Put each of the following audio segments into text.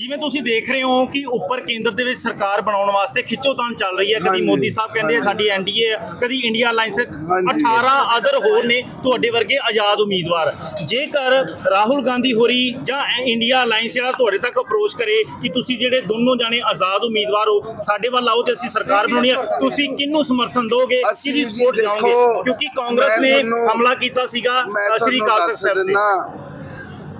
ਜਿਵੇਂ ਤੁਸੀਂ ਦੇਖ ਰਹੇ ਹੋ ਕਿ ਉੱਪਰ ਕੇਂਦਰ ਦੇ ਵਿੱਚ ਸਰਕਾਰ ਬਣਾਉਣ ਵਾਸਤੇ ਖਿੱਚੋਤਾਣ ਚੱਲ ਰਹੀ ਹੈ। ਕਦੀ ਹਾਂਜੀ, ਮੋਦੀ ਸਾਹਿਬ ਕਹਿੰਦੇ ਆ। ਸਾਡੀ ਐਨਡੀਏ ਕਦੀ ਇੰਡੀਆ ਅਲਾਈਅੰਸ ਹਾਂਜੀ। 18 ਅਦਰ ਹੋਰ ਨੇ ਤੁਹਾਡੇ ਵਰਗੇ ਆਜ਼ਾਦ ਉਮੀਦਵਾਰ। ਜੇਕਰ ਰਾਹੁਲ ਗਾਂਧੀ ਹੋਰੀ ਜਾਂ ਇੰਡੀਆ ਅਲਾਈਅੰਸ ਜਿਹੜਾ ਤੁਹਾਡੇ ਤੱਕ ਅਪਰੋਚ ਕਰੇ ਕਿ ਤੁਸੀਂ ਜਿਹੜੇ ਦੋਨੋਂ ਜਾਣੇ ਆਜ਼ਾਦ ਉਮੀਦਵਾਰ ਹੋ ਸਾਡੇ ਵੱਲ ਆਓ ਤੇ ਅਸੀਂ ਸਰਕਾਰ ਬਣਾਉਣੀ ਆ। ਤੁਸੀਂ ਕਿਹਨੂੰ ਸਮਰਥਨ ਦੋਗੇ? ਅਸੀਂ ਕਿਹਦੀ ਜੀ ਸਪੋਰਟ ਦੇਖੋ, ਜਾਓਗੇ ਕਿਉਂਕਿ ਕਾਂਗਰਸ ਮੈਂ ਨੇ ਤੁਹਾਨੂੰ- ਹਮਲਾ ਕੀਤਾ ਸੀਗਾ ਮੈਂ ਅ, ਸ਼੍ਰੀ ਤੁਹਾਨੂੰ ਅਕਾਲ ਤਖਤ ਦੱਸ ਸਾਹਿਬ ਤੇ।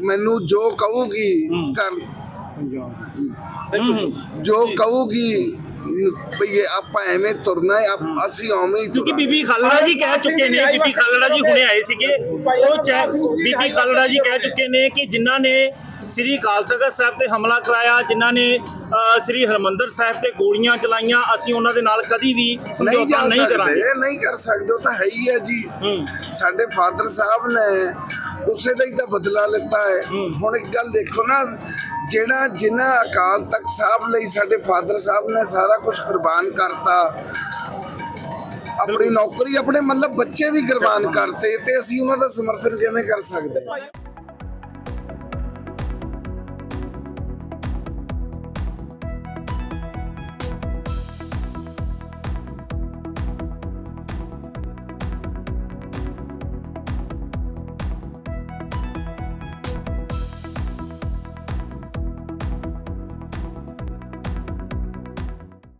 ਮੈਨੂੰ ਜੋ ਕਹੂਗੀ ਕਰ। ਜੋ ਕਹੂਗੀ ਇਹ ਆਪਾਂ ਐਵੇਂ ਤੁਰਨਾ ਹੈ ਆਪ- ਅਸੀਂ ਉਵੇਂ ਹੀ ਕਿਉਂਕਿ ਤੁਰਾਂਗੇ। ਬੀਬੀ ਖਾਲੜਾ ਜੀ ਕਹਿ ਚੁੱਕੇ ਨੇ ਬੀਬੀ ਖਾਲੜਾ ਜੀ ਹੁਣੇ ਆਏ ਸੀਗੇ। ਉਹ ਚਾਹ ਬੀਬੀ ਖਾਲੜਾ ਜੀ ਕਹਿ ਚੁੱਕੇ ਨੇ ਕਿ ਜਿਨ੍ਹਾਂ ਨੇ ਸ੍ਰੀ ਅਕਾਲ ਤਖਤ ਸਾਹਿਬ ਤੇ ਹਮਲਾ ਕਰਾਇਆ ਜਿਨ੍ਹਾਂ ਨੇ ਸ੍ਰੀ ਹਰਮੰਦਰ ਸਾਹਿਬ ਤੇ ਗੋਲੀਆਂ ਚਲਾਈਆਂ ਅਸੀਂ ਉਹਨਾਂ ਦੇ ਨਾਲ ਕਦੀ ਵੀ ਸਮਝੌਤਾ ਨਹੀਂ ਕਰਾਂਗੇ। ਸਕਦੇ ਨਹੀਂ ਕਰ ਸਕਦੇ ਉਹ ਤਾਂ ਹੈ ਹੀ ਹੈ ਜੀ। ਸਾਡੇ ਫਾਦਰ ਸਾਹਿਬ ਨੇ ਉਸੇ ਦਾ ਹੀ ਤਾਂ ਬਦਲਾ ਲਿੱਤਾ ਹੈ। ਹੂੰ। ਹੁਣ ਇੱਕ ਗੱਲ ਦੇਖੋ ਨਾ ਜਿਹੜਾ ਜਿਨ੍ਹਾਂ ਅਕਾਲ ਤਖਤ ਸਾਹਿਬ ਲਈ ਸਾਡੇ ਫਾਦਰ ਸਾਹਿਬ ਨੇ ਸਾਰਾ ਕੁਝ ਕੁਰਬਾਨ ਕਰਤਾ ਆਪਣੀ ਨੌਕਰੀ ਆਪਣੇ ਮਤਲਬ ਬੱਚੇ ਵੀ ਕੁਰਬਾਨ ਕਰਤੇ ਤੇ ਅਸੀਂ ਉਹਨਾਂ ਦਾ ਸਮਰਥਨ ਕਿਵੇਂ ਕਰ ਸਕਦੇ?